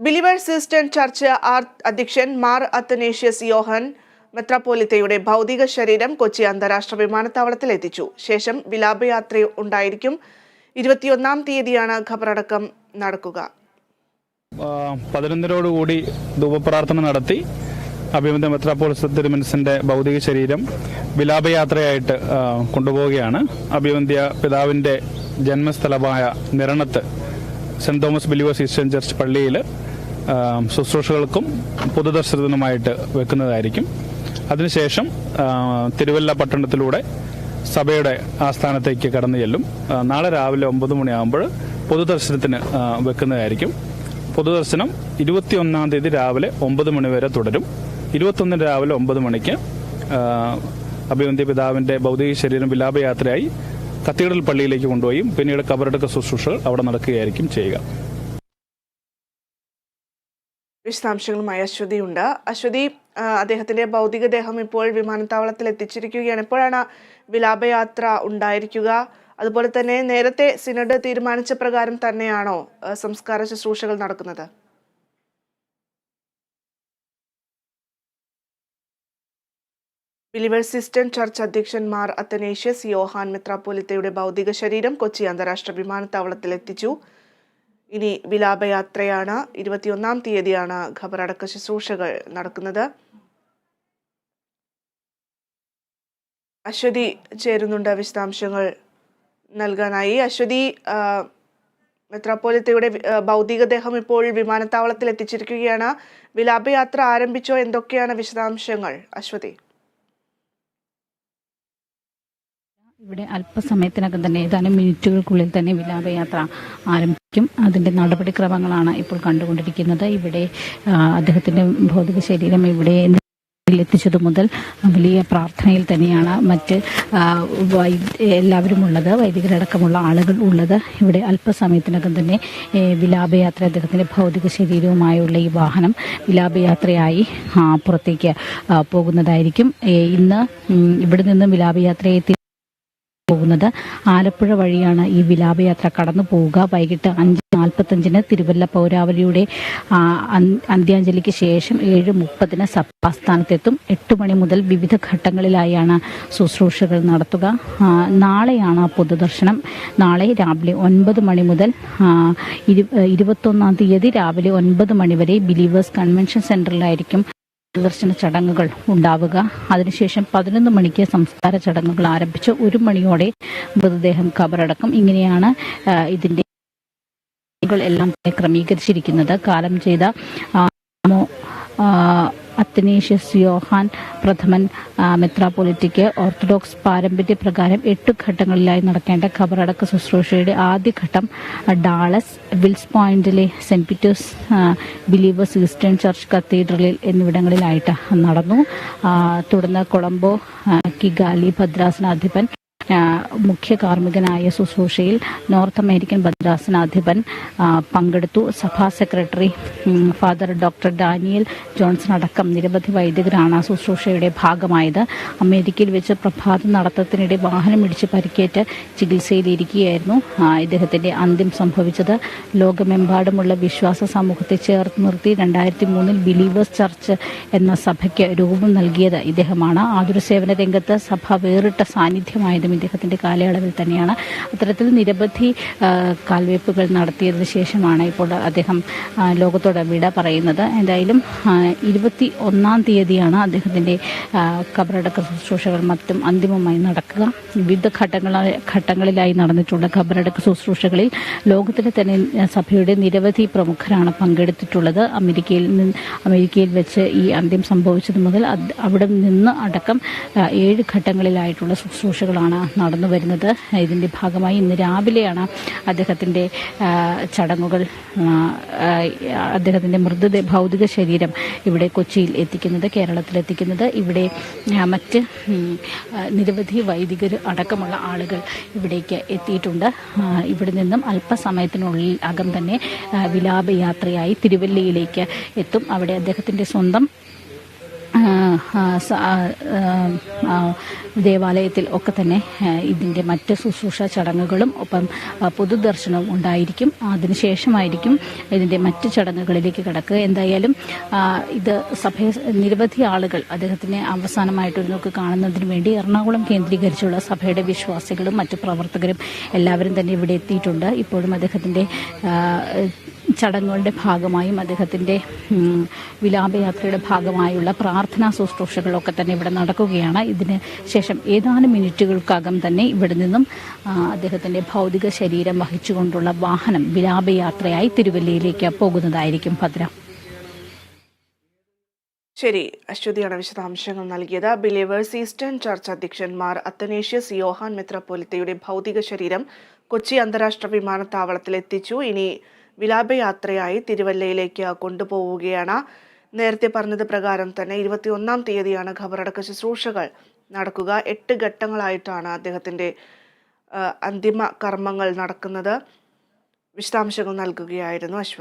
Believers Sistine church R അധ്യക്ഷൻ മാർ അത്തനേഷ്യസ് യോഹൻ മെത്രാപ്പോലിത്തയുടെ ഭൗതിക ശരീരം കൊച്ചി അന്താരാഷ്ട്ര വിമാനത്താവളത്തിൽ എത്തിച്ചു. ശേഷം വിലാപയാത്ര ഉണ്ടായിരിക്കും. ഇരുപത്തിയൊന്നാം തീയതിയാണ് ഖബറടക്കം നടക്കുക. പതിനൊന്നരോടുകൂടി ധൂപപ്രാർത്ഥന നടത്തി. അഭിമന്ത്രി മെത്രാപ്പോളിസ് തിരുമനസിന്റെ ഭൗതിക ശരീരം വിലാപയാത്രയായിട്ട് കൊണ്ടുപോവുകയാണ്. അഭിമന്ത്യ പിതാവിന്റെ ജന്മസ്ഥലമായ നിരണത്ത് saint Thomas believers eastern church പള്ളിയിൽ ശുശ്രൂഷകൾക്കും പൊതുദർശനത്തിനുമായിട്ട് വെക്കുന്നതായിരിക്കും. അതിനുശേഷം തിരുവല്ല പട്ടണത്തിലൂടെ സഭയുടെ ആസ്ഥാനത്തേക്ക് കടന്നു ചെല്ലും. നാളെ രാവിലെ ഒമ്പത് മണിയാകുമ്പോൾ പൊതുദർശനത്തിന് വെക്കുന്നതായിരിക്കും. പൊതുദർശനം ഇരുപത്തിയൊന്നാം തീയതി രാവിലെ ഒമ്പത് മണി വരെ തുടരും. ഇരുപത്തൊന്നിന് രാവിലെ ഒമ്പത് മണിക്ക് അഭിവന്ധ്യ പിതാവിന്റെ ഭൗതിക ശരീരം വിലാപയാത്രയായി കത്തീഡ്രൽ പള്ളിയിലേക്ക് കൊണ്ടുപോയി. പിന്നീട് കബറടക്ക ശുശ്രൂഷകൾ അവിടെ നടക്കുകയായിരിക്കും ചെയ്യുക. വിശദാംശങ്ങളുമായി അശ്വതിയുണ്ട് അശ്വതി അദ്ദേഹത്തിന്റെ ഭൗതികദേഹം ഇപ്പോൾ വിമാനത്താവളത്തിൽ എത്തിച്ചിരിക്കുകയാണ്. എപ്പോഴാണ് വിലാപയാത്ര ഉണ്ടായിരിക്കുക? അതുപോലെ തന്നെ നേരത്തെ സിനഡ് തീരുമാനിച്ച പ്രകാരം തന്നെയാണോ സംസ്കാര ശുശ്രൂഷകൾ നടക്കുന്നത്? ബിലിവേഴ്സ് സിസ്റ്റൻ ചർച്ച് അധ്യക്ഷൻ മാർ അത്തനേഷ്യസ് യോഹാൻ മെത്രാപ്പോലിത്തയുടെ ഭൗതിക ശരീരം കൊച്ചി അന്താരാഷ്ട്ര വിമാനത്താവളത്തിൽ എത്തിച്ചു. ഇനി വിലാപയാത്രയാണ്. ഇരുപത്തിയൊന്നാം തീയതിയാണ് ഖബറടക്ക ശുശ്രൂഷകൾ നടക്കുന്നത്. അശ്വതി ചേരുന്നുണ്ട് വിശദാംശങ്ങൾ നൽകാനായി. അശ്വതി മെത്രാപ്പോലിത്തയുടെ ഭൗതികദേഹം ഇപ്പോൾ വിമാനത്താവളത്തിൽ എത്തിച്ചിരിക്കുകയാണ്. വിലാപയാത്ര ആരംഭിച്ചോ? എന്തൊക്കെയാണ് വിശദാംശങ്ങൾ? അശ്വതി. ഇവിടെ അല്പസമയത്തിനകം തന്നെ ഏതാനും മിനിറ്റുകൾക്കുള്ളിൽ തന്നെ വിലാപയാത്ര ആരംഭിക്കും. അതിന്റെ നടപടിക്രമങ്ങളാണ് ഇപ്പോൾ കണ്ടുകൊണ്ടിരിക്കുന്നത്. ഇവിടെ അദ്ദേഹത്തിന്റെ ഭൗതിക ശരീരം ഇവിടെ എത്തിച്ചതു മുതൽ വലിയ പ്രാർത്ഥനയിൽ തന്നെയാണ് മറ്റ് എല്ലാവരും ഉള്ളത് വൈദികരടക്കമുള്ള ആളുകൾ ഉള്ളത്. ഇവിടെ അല്പസമയത്തിനകം തന്നെ വിലാപയാത്ര അദ്ദേഹത്തിന്റെ ഭൗതിക ശരീരവുമായുള്ള ഈ വാഹനം വിലാപയാത്രയായി പുറത്തേക്ക് പോകുന്നതായിരിക്കും. ഇന്ന് ഇവിടെ നിന്ന് വിലാപയാത്രയെ തി- പോകുന്നത്. ആലപ്പുഴ വഴിയാണ് ഈ വിലാപയാത്ര കടന്നു പോവുക. വൈകിട്ട് അഞ്ച് നാൽപ്പത്തഞ്ചിന് തിരുവല്ല പൗരാവലിയുടെ അന്ത്യാഞ്ജലിക്ക് ശേഷം ഏഴ് മുപ്പതിന് സഭാസ്ഥാനത്തെത്തും. എട്ട് മണി മുതൽ വിവിധ ഘട്ടങ്ങളിലായാണ് ശുശ്രൂഷകൾ നടത്തുക. നാളെയാണ് പൊതുദർശനം. നാളെ രാവിലെ ഒൻപത് മണി മുതൽ ഇരുപത്തൊന്നാം തീയതി രാവിലെ ഒൻപത് മണി വരെ ബിലീവേഴ്സ് കൺവെൻഷൻ സെന്ററിലായിരിക്കും ദർശന ചടങ്ങുകൾ ഉണ്ടാവുക. അതിനുശേഷം പതിനൊന്ന് മണിക്ക് സംസ്കാര ചടങ്ങുകൾ ആരംഭിച്ച് ഒരു മണിയോടെ മൃതദേഹം കബറടക്കം. ഇങ്ങനെയാണ് ഇതിന്റെ എല്ലാം ക്രമീകരിച്ചിരിക്കുന്നത്. കാലം ചെയ്ത അത്തനേഷ്യസ് യോഹാൻ പ്രഥമൻ മെത്രാപൊലിറ്റിക്ക് ഓർത്തഡോക്സ് പാരമ്പര്യ പ്രകാരം എട്ട് ഘട്ടങ്ങളിലായി നടക്കേണ്ട ഖബറടക്ക ശുശ്രൂഷയുടെ ആദ്യഘട്ടം ഡാളസ് വിൽസ് പോയിന്റിലെ Saint Peter's Believers Eastern Church കത്തീഡ്രലിൽ എന്നിവിടങ്ങളിലായിട്ട് നടന്നു. തുടർന്ന് കൊളംബോ കിഗാലി ഭദ്രാസനാധിപൻ മുഖ്യ കാർമ്മികനായ ശുശ്രൂഷയിൽ നോർത്ത് അമേരിക്കൻ ഭദ്രാസനാധിപൻ പങ്കെടുത്തു. സഭാ secretary Father Doctor Daniel Johnson അടക്കം നിരവധി വൈദികരാണ് ശുശ്രൂഷയുടെ ഭാഗമായത്. അമേരിക്കയിൽ വെച്ച് പ്രഭാത നടത്തത്തിനിടെ വാഹനം ഇടിച്ച് പരിക്കേറ്റ് ചികിത്സയിലിരിക്കുകയായിരുന്നു ഇദ്ദേഹത്തിന്റെ അന്ത്യം സംഭവിച്ചത്. ലോകമെമ്പാടുമുള്ള വിശ്വാസ സമൂഹത്തെ ചേർത്ത് നിർത്തി രണ്ടായിരത്തി മൂന്നിൽ ബിലീവേഴ്സ് ചർച്ച് എന്ന സഭയ്ക്ക് രൂപം നൽകിയത് ഇദ്ദേഹമാണ്. ആതുര സേവന രംഗത്ത് സഭ വേറിട്ട സാന്നിധ്യമായതും ഇദ്ദേഹത്തിന്റെ കാലയളവിൽ തന്നെയാണ്. അത്തരത്തിൽ നിരവധി കാൽവയ്പ്പുകൾ നടത്തിയതിന് ശേഷമാണ് ഇപ്പോൾ അദ്ദേഹം ലോകത്തോട് വിട പറയുന്നത്. എന്തായാലും ഇരുപത്തി ഒന്നാം തീയതിയാണ് അദ്ദേഹത്തിന്റെ ആ, ഖബറടക്ക ശുശ്രൂഷകൾ മറ്റും അന്തിമമായി നടക്കുക. വിവിധ ഘട്ടങ്ങള ഘട്ടങ്ങളിലായി നടന്നിട്ടുള്ള ഖബറടക്ക ശുശ്രൂഷകളിൽ ലോകത്തിലെ തന്നെ സഭയുടെ നിരവധി പ്രമുഖരാണ് പങ്കെടുത്തിട്ടുള്ളത്. അമേരിക്കയിൽ നിന്ന് അമേരിക്കയിൽ വെച്ച് ഈ അന്ത്യം സംഭവിച്ചത് മുതൽ അവിടെ നിന്ന് അടക്കം ഏഴ് ഘട്ടങ്ങളിലായിട്ടുള്ള ശുശ്രൂഷകളാണ് നടന്നു വരുന്നത്. ഇതിന്റെ ഭാഗമായി ഇന്ന് രാവിലെയാണ് അദ്ദേഹത്തിന്റെ ചടങ്ങുകൾ അദ്ദേഹത്തിന്റെ മൃതദേഹ ഭൗതിക ശരീരം ഇവിടെ കൊച്ചിയിൽ എത്തിക്കുന്നത് കേരളത്തിലെത്തിക്കുന്നത് ഇവിടെ മറ്റ് നിരവധി വൈദികർ അടക്കമുള്ള ആളുകൾ ഇവിടേക്ക് എത്തിയിട്ടുണ്ട്. ഇവിടെ നിന്നും അല്പസമയത്തിനുള്ളിൽ അകം തന്നെ വിലാപയാത്രയായി തിരുവല്ലയിലേക്ക് എത്തും. അവിടെ അദ്ദേഹത്തിന്റെ സ്വന്തം ദേവാലയത്തിൽ ഒക്കെ തന്നെ ഇതിന്റെ മറ്റ് ശുശ്രൂഷ ചടങ്ങുകളും ഒപ്പം പൊതുദർശനവും ഉണ്ടായിരിക്കും. അതിനുശേഷമായിരിക്കും ഇതിന്റെ മറ്റ് ചടങ്ങുകളിലേക്ക് കിടക്കുക. എന്തായാലും ഇത് സഭയെ നിരവധി ആളുകൾ അദ്ദേഹത്തിനെ അവസാനമായിട്ടൊരു നോക്ക് കാണുന്നതിന് വേണ്ടി എറണാകുളം കേന്ദ്രീകരിച്ചുള്ള സഭയുടെ വിശ്വാസികളും മറ്റു പ്രവർത്തകരും എല്ലാവരും തന്നെ ഇവിടെ എത്തിയിട്ടുണ്ട്. ഇപ്പോഴും അദ്ദേഹത്തിന്റെ ആ, ചടങ്ങുകളുടെ ഭാഗമായും അദ്ദേഹത്തിന്റെ ഉം, വിലാപയാത്രയുടെ ഭാഗമായുള്ള പ്രാർത്ഥനാ ശുശ്രൂഷകളൊക്കെ തന്നെ ഇവിടെ നടക്കുകയാണ്. ഇതിന് ശേഷം ഏതാനും മിനിറ്റുകൾക്കകം തന്നെ ഇവിടെ നിന്നും അദ്ദേഹത്തിന്റെ ഭൗതിക ശരീരം വഹിച്ചുകൊണ്ടുള്ള വാഹനം വിലാപയാത്രയായി തിരുവല്ലയിലേക്ക് പോകുന്നതായിരിക്കും ഭദ്ര. ശരി അശ്വതിയാണ് വിശദാംശങ്ങൾ നൽകിയത്. ബിലീവേഴ്സ് ഈസ്റ്റേൺ ചർച്ച് അധ്യക്ഷന്മാർ അത്തനേഷ്യസ് യോഹാൻ മെത്രാപ്പൊലിത്തയുടെ ഭൗതിക ശരീരം കൊച്ചി അന്താരാഷ്ട്ര വിമാനത്താവളത്തിൽ എത്തിച്ചു ഇനി വിലാപയാത്രയായി തിരുവല്ലയിലേക്ക് കൊണ്ടുപോവുകയാണ്. നേരത്തെ പറഞ്ഞത് പ്രകാരം തന്നെ ഇരുപത്തിയൊന്നാം തീയതിയാണ് ഖബറടക്ക ശുശ്രൂഷകൾ നടക്കുക. എട്ട് ഘട്ടങ്ങളായിട്ടാണ് അദ്ദേഹത്തിന്റെ അന്തിമ കർമ്മങ്ങൾ നടക്കുന്നത്. വിശദാംശങ്ങൾ നൽകുകയായിരുന്നു അശ്വതി.